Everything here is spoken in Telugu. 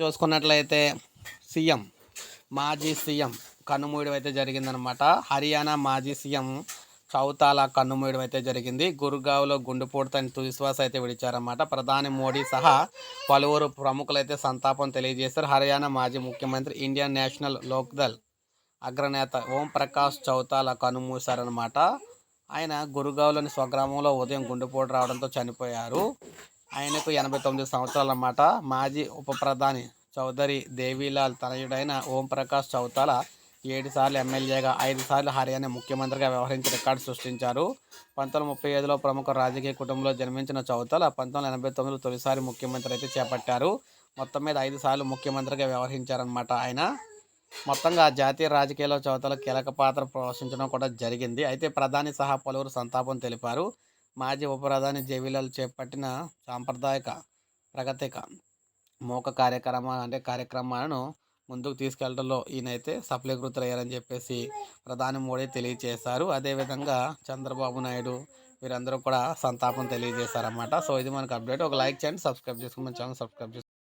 చూసుకున్నట్లయితే సీఎం మాజీ సీఎం కన్నుమూయడం అయితే జరిగిందనమాట హర్యానా మాజీ సీఎం చౌతాలా కన్నుమూయడం అయితే జరిగింది. గురుగావ్లో గుండెపోటుతని తుదిశ్వాస అయితే విడిచారన్నమాట. ప్రధాని మోడీ సహా పలువురు ప్రముఖులు అయితే సంతాపం తెలియజేశారు. హర్యానా మాజీ ముఖ్యమంత్రి ఇండియన్ నేషనల్ లోక్దల్ అగ్రనేత ఓం ప్రకాష్ చౌతాల కన్నుమూశారనమాట ఆయన గురుగావ్లోని స్వగ్రామంలో ఉదయం గుండెపోటు రావడంతో చనిపోయారు. ఆయనకు ఎనభై తొమ్మిది సంవత్సరాలు అన్నమాట మాజీ ఉప ప్రధాని చౌదరి దేవీలాల్ తనయుడైన ఓంప్రకాష్ చౌతాల ఏడు సార్లు ఎమ్మెల్యేగా ఐదు సార్లు హర్యానా ముఖ్యమంత్రిగా వ్యవహరించి రికార్డు సృష్టించారు. పంతొమ్మిది ముప్పై ఐదులో ప్రముఖ రాజకీయ కుటుంబంలో జన్మించిన చౌతాల పంతొమ్మిది ఎనభై తొమ్మిదిలో తొలిసారి ముఖ్యమంత్రి అయితే చేపట్టారు. మొత్తం మీద ఐదు సార్లు ముఖ్యమంత్రిగా వ్యవహరించారనమాట ఆయన. మొత్తంగా జాతీయ రాజకీయాల్లో చౌతాల కీలక పాత్ర పోషించడం కూడా జరిగింది. అయితే ప్రధాని సహా పలువురు సంతాపం తెలిపారు. మాజీ ఉప ప్రధాని చేపట్టిన సాంప్రదాయక ప్రగతిక మూక కార్యక్రమ అంటే కార్యక్రమాలను ముందుకు తీసుకెళ్ళడంలో ఈయనైతే సఫలీకృతులయ్యారని చెప్పేసి ప్రధాని మోడీ తెలియజేశారు. అదేవిధంగా చంద్రబాబు నాయుడు వీరందరూ కూడా సంతాపం తెలియజేశారన్నమాట. సో ఇది మనకు అప్డేట్. ఒక లైక్ చేయండి సబ్స్క్రైబ్ చేసుకుని మన ఛానల్ సబ్స్క్రైబ్ చేసుకోండి